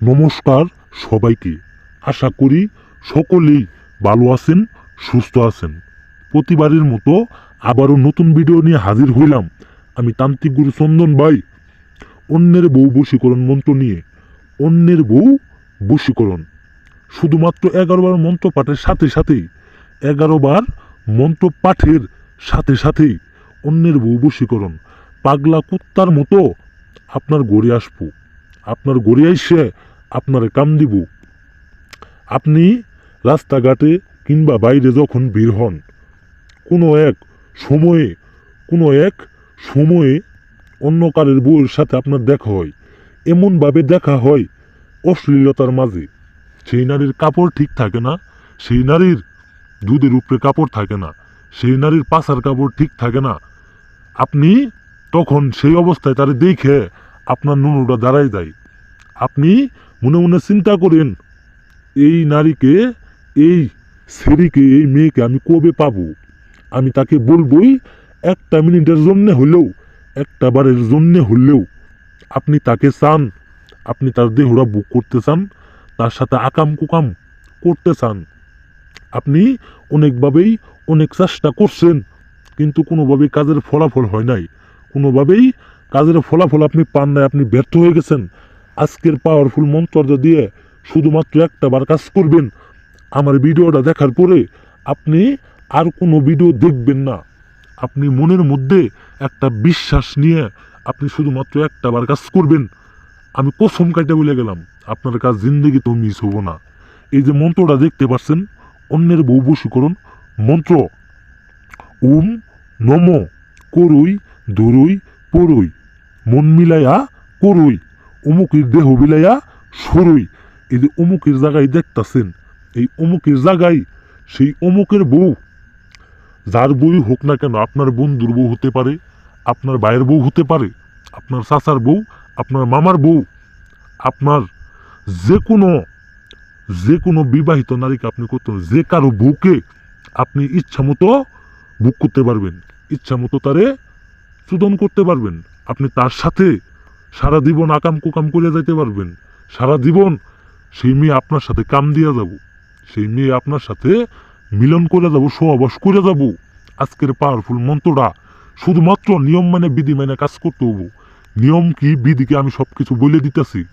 নমস্কার সবাইকে। আশা করি সকলেই ভালো আছেন, সুস্থ আছেন। প্রতিবারের মতো আবারও নতুন ভিডিও নিয়ে হাজির হইলাম আমি তান্ত্রিক গুরু চন্দন ভাই। অন্যের বউ বশীকরণ মন্ত্র নিয়ে অন্যের বউ বশীকরণ। শুধুমাত্র এগারো বার মন্ত্র পাঠের সাথে সাথেই, এগারো বার মন্ত্র পাঠের সাথে সাথেই অন্যের বউ বশীকরণ। পাগলা কুত্তার মতো আপনার গড়ে আসব। আপনার গড়ে আইসে আপনারে কাম দিব। আপনি রাস্তাঘাটে কিংবা বাইরে যখন বের হন, কোনো এক সময়ে, কোনো এক সময়ে অন্য কারের বউয়ের সাথে আপনার দেখা হয়, এমনভাবে দেখা হয় অশ্লীলতার মাঝে। সেই নারীর কাপড় ঠিক থাকে না, সেই নারীর দুধের উপরে কাপড় থাকে না, সেই নারীর পাশার কাপড় ঠিক থাকে না। আপনি তখন সেই অবস্থায় তারে দেখে আপনার নুনুটা দাঁড়ায় যায়। আপনি মনে মনে চিন্তা করেন, এই নারীকে, এই ছেড়িকে এই মেয়েকে আমি কবে পাবো? আমি তাকে বলবই একটা মিনিটের জন্যে হলেও, একটা বারের জন্যে হলেও। আপনি তাকে চান, আপনি তার দেহরা বুক করতে চান, তার সাথে আকাম কুকাম করতে চান। আপনি অনেকভাবেই অনেক চেষ্টা করছেন, কিন্তু কোনোভাবেই কাজের ফলাফল হয় নাই। কোনোভাবেই কাজের ফলাফল আপনি পান নাই, আপনি ব্যর্থ হয়ে গেছেন। আজকের পাওয়ারফুল মন্ত্রটা দিয়ে শুধুমাত্র একটা বার কাজ করবেন। আমার ভিডিওটা দেখার পরে আপনি আর কোনো ভিডিও দেখবেন না। আপনি মনের মধ্যে একটা বিশ্বাস নিয়ে আপনি শুধুমাত্র একটা বার কাজ করবেন। আমি কসম কাটে বলে গেলাম, আপনার কাজ জিন্দগি তো মিস হব না। এই যে মন্ত্রটা দেখতে পাচ্ছেন অন্যের বউ বশীকরণ মন্ত্র। উম নম, করুই দুরুই পড়ুই, মন মিলাইয়া করুই। অমুকের দেহ বিলাইয়া সরুই এই যে অমুকের জায়গায় দেখতাছেন, এই অমুকের জায়গায় সেই অমুকের বউ, যার বই হোক না কেন, আপনার বন্ধুর বউ হতে পারে, আপনার ভাইয়ের বউ হতে পারে, আপনার চাচার বউ, আপনার মামার বউ, আপনার যে কোনো যে কোনো বিবাহিত নারীকে আপনি করতে। যে কারও বউকে আপনি ইচ্ছা মতো বুক করতে পারবেন, ইচ্ছা মতো তারে চুদন করতে পারবেন, আপনি তার সাথে সারা জীবন আকাম কুকাম করে যাইতে পারবেন। সারা জীবন সেই মেয়ে আপনার সাথে কাম দিয়া যাব। সেই মেয়ে আপনার সাথে মিলন করে যাব, সহবাস করে যাব। আজকের পাওয়ারফুল মন্ত্রটা শুধুমাত্র নিয়ম মানে বিধি মানে কাজ করতে হব। নিয়ম কি বিধিকে আমি সব কিছু বলে দিতেছি।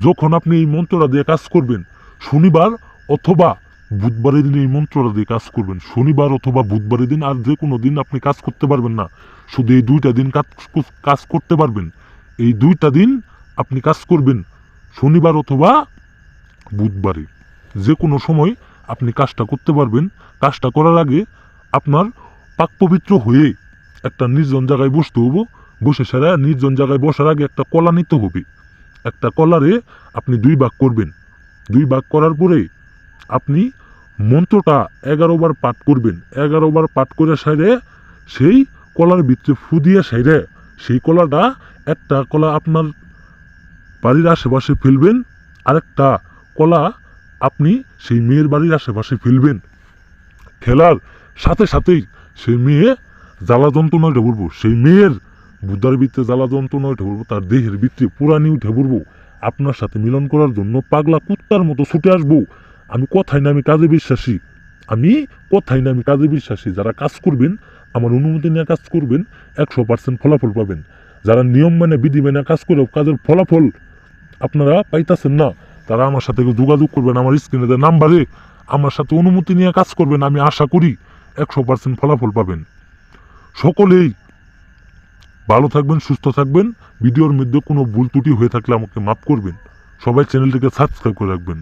যখন আপনি এই মন্ত্রটা দিয়ে কাজ করবেন, শনিবার অথবা বুধবারের দিন এই মন্ত্রটা দিয়ে কাজ করবেন। শনিবার অথবা বুধবারের দিন আর যে কোনো দিন আপনি কাজ করতে পারবেন না। শুধু এই দুইটা দিন কাজ কাজ করতে পারবেন। এই দুইটা দিন আপনি কাজ করবেন, শনিবার অথবা বুধবারে। যে কোনো সময় আপনি কাজটা করতে পারবেন। কাজটা করার আগে আপনার পাক পবিত্র হয়ে একটা নির্জন জায়গায় বসতে হব। বসে সারা নির্জন জায়গায় বসার আগে একটা কলা নিতে হবে। একটা কলারে আপনি দুই ভাগ করবেন। দুই ভাগ করার পরে আপনি মন্ত্রটা এগারো বার পাঠ করবেন। এগারো বার পাঠ করে সাইরে সেই কলার ভিতরে ফু দিয়ে সাইরে সেই কলাটা একটা কলা আপনার বাড়ির আশেপাশে ফেলবেন, আরেকটা কলা আপনি সেই মেয়ের বাড়ির আশেপাশে ফেলবেন। ফেলার সাথে সাথেই সেই মেয়ে জ্বালা যন্ত্রণা উঠে পড়ব। সেই মেয়ের বুদ্ধার ভিতরে জ্বালা যন্ত্রণা উঠে পড়ব, তার দেহের বৃত্তে পুরানি পড়ব। আপনার সাথে মিলন করার জন্য পাগলা কুত্তার মতো ছুটে আসব। আমি কথাই না আমি কাজে বিশ্বাসী। আমি কথাই না আমি কাজে বিশ্বাসী। যারা কাজ করবেন, আমার অনুমতি নিয়ে কাজ করবেন, একশো পার্সেন্ট ফলাফল পাবেন। যারা নিয়ম মানে বিধি মেনে কাজ করে, কাজের ফলাফল আপনারা পাইতাছেন না, তারা আমার সাথে যোগাযোগ করবেন, আমার স্ক্রিনে নাম্বারে আমার সাথে অনুমতি নিয়ে কাজ করবেন, আমি আশা করি একশো পার্সেন্ট ফলাফল পাবেন। সকলেই ভালো থাকবেন, সুস্থ থাকবেন, ভিডিওর মধ্যে কোনো ভুল ত্রুটি হয়ে থাকলে আমাকে মাফ করবেন। সবাই চ্যানেলটিকে সাবস্ক্রাইব করে রাখবেন।